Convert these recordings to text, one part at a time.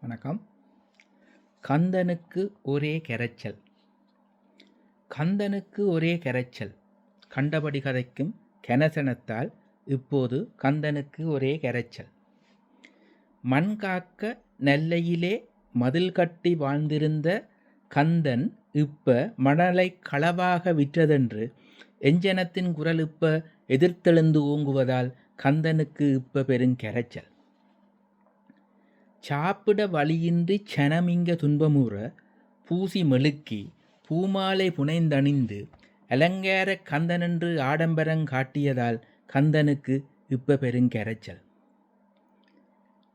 வணக்கம். கந்தனுக்கு ஒரே கரைச்சல். கந்தனுக்கு ஒரே கரைச்சல். கண்டபடி கதைக்கும் கெனசனத்தால் இப்போது கந்தனுக்கு ஒரே கரைச்சல். மண் காக்க நெல்லையிலே மதில் கட்டி வாழ்ந்திருந்த கந்தன் இப்ப மணலை களவாக விற்றதென்று எஞ்சனத்தின் குரல் இப்ப எதிர்த்தெழுந்து ஓங்குவதால் கந்தனுக்கு இப்ப பெருங்கரைச்சல் சாப்பிட வழியின்றி சனமிங்க துன்பமுற பூசி மெழுக்கி பூமாலை புனைந்தணிந்து அலங்கார கந்தனென்று ஆடம்பரம் காட்டியதால் கந்தனுக்கு இப்ப பெருங்கரைச்சல்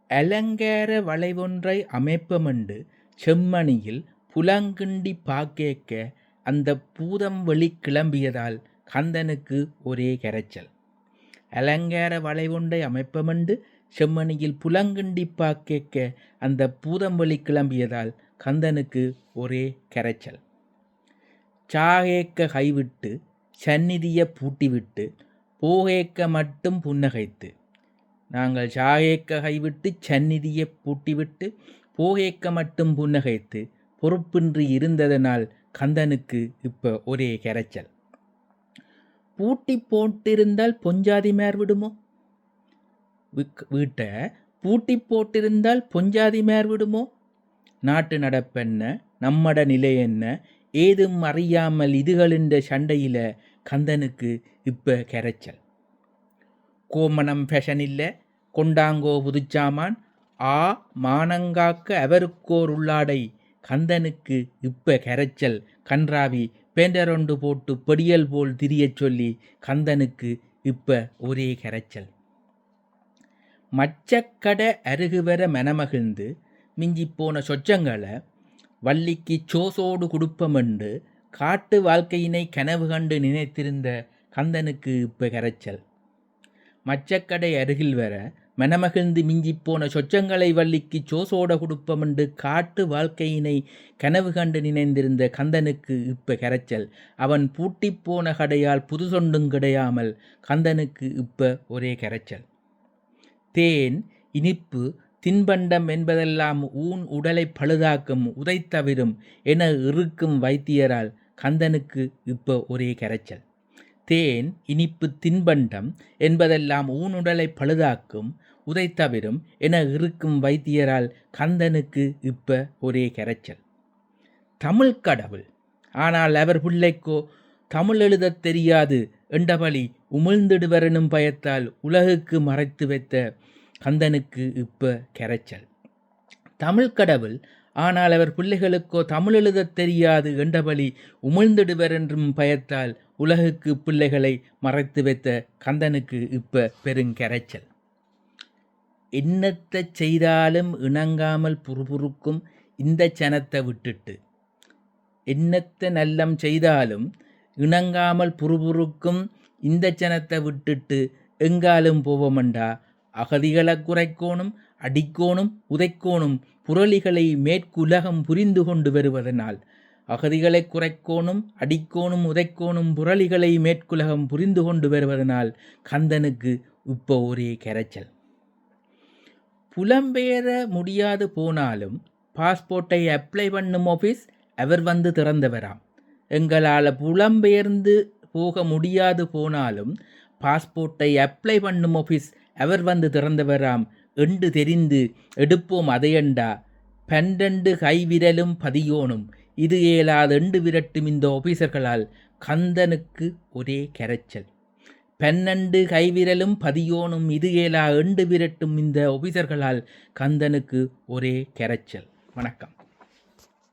அலங்கார வளைவொன்றை அமைப்பமண்டு செம்மணியில் புலங்கிண்டி பாக்கேக்க அந்த பூதம் வெளி கிளம்பியதால் கந்தனுக்கு ஒரே கரைச்சல். அலங்கார வளைவொன்றை அமைப்பமண்டு செம்மணியில் புலங்கண்டிப்பா கேட்க அந்த பூதம்பலி கிளம்பியதால் கந்தனுக்கு ஒரே கரைச்சல். சாகேக்க கைவிட்டு சந்நிதியை பூட்டிவிட்டு போகேக்க மட்டும் புன்னகைத்து. நாங்கள் சாகேக்க கைவிட்டு சந்நிதியை பூட்டிவிட்டு போகேக்க மட்டும் புன்னகைத்து பொறுப்பின்றி இருந்ததனால் கந்தனுக்கு இப்போ ஒரே கரைச்சல். பூட்டி போட்டிருந்தால் பொஞ்சாதி மேர் விடுமோ? வீட்டை பூட்டி போட்டிருந்தால் பொஞ்சாதி மேர் விடுமோ? நாட்டு நடப்பென்ன? நம்மட நிலை என்ன? ஏதும் அறியாமல் இதுகளின்ற சண்டையில் கந்தனுக்கு இப்போ கரைச்சல். கோமணம் ஃபேஷன் இல்லை. கொண்டாங்கோ புதுச்சாமான். ஆ மானங்காக்க அவருக்கோர் உள்ளாடை. கந்தனுக்கு இப்ப கரைச்சல். கன்றாவி பேண்டரொண்டு போட்டு பொடியல் போல் திரியச் சொல்லி கந்தனுக்கு இப்ப ஒரே கரைச்சல். மச்சக்கடை அருகுவர மெனமகிழ்ந்து மிஞ்சிப்போன சொச்சங்களை வள்ளிக்கு சோசோடு குடுப்பமென்று காட்டு வாழ்க்கையினை கனவு கண்டு நினைத்திருந்த கந்தனுக்கு இப்போ கரைச்சல். மச்சக்கடை அருகில் வர மனமகிழ்ந்து மிஞ்சிப்போன சொச்சங்களை வள்ளிக்கு சோசோட குடுப்பமென்று காட்டு வாழ்க்கையினை கனவு கண்டு நினைந்திருந்த கந்தனுக்கு இப்ப கரைச்சல். அவன் பூட்டிப்போன கடையால் புதுசொண்டும் கிடையாமல் கந்தனுக்கு இப்ப ஒரே கரைச்சல். தேன் இனிப்பு தின்பண்டம் என்பதெல்லாம் ஊன் உடலை பழுதாக்கும் உதைத்தவிரும் என இருக்கும் வைத்தியரால் கந்தனுக்கு இப்போ ஒரே கரைச்சல். தேன் இனிப்பு தின்பண்டம் என்பதெல்லாம் ஊன் உடலை பழுதாக்கும் உதைத்தவிரும் என இருக்கும் வைத்தியரால் கந்தனுக்கு இப்போ ஒரே கரைச்சல். தமிழ் கடவுள். ஆனால் அவர் பிள்ளைக்கோ தமிழ் எழுதத் தெரியாது என்றபடி உமிழ்ந்திடுவரனும் பயத்தால் உலகுக்கு மறைத்து வைத்த கந்தனுக்கு இப்ப கரைச்சல். தமிழ் கடவுள் ஆனால் அவர் பிள்ளைகளுக்கோ தமிழ் எழுதத் தெரியாது என்றபடி உமிழ்ந்திடுவர் என்றும் பயத்தால் உலகுக்கு பிள்ளைகளை மறைத்து வைத்த கந்தனுக்கு இப்ப பெருங்கரைச்சல் என்னத்தை செய்தாலும் இணங்காமல் புறுபுறுக்கும் இந்த சனத்தை விட்டுட்டு. என்னத்தை நல்லம் செய்தாலும் இணங்காமல் புறுபுறுக்கும் இந்த சனத்தை விட்டுட்டு எங்காலும் போவோமண்டா? அகதிகளை குறைக்கோணும் அடிக்கோணும் உதைக்கோணும் புரளிகளை மேற்குலகம் புரிந்து கொண்டு வருவதனால். அகதிகளை குறைக்கோணும் அடிக்கோணும் உதைக்கோணும் புரளிகளை மேற்குலகம் புரிந்து கொண்டு வருவதனால் கந்தனுக்கு இப்போ ஒரே கரைச்சல். புலம்பெயர முடியாது போனாலும் பாஸ்போர்ட்டை அப்ளை பண்ணும் ஆஃபீஸ் அவர் வந்து திறந்தவராம். எங்களால் புலம்பெயர்ந்து போக முடியாது போனாலும் பாஸ்போர்ட்டை அப்ளை பண்ணும் ஆஃபீஸ் அவர் வந்து திறந்தவராம். என்று தெரிந்து எடுப்போம் அதையண்டா. பன்னெண்டு கைவிரலும் பதியோனும் இது ஏலாதெண்டு விரட்டும் இந்த ஆபீசர்களால் கந்தனுக்கு ஒரே கரைச்சல். பன்னெண்டு கைவிரலும் பதியோனும் இது ஏலா எண்டு விரட்டும் இந்த ஆபீசர்களால் கந்தனுக்கு ஒரே கரைச்சல். வணக்கம்.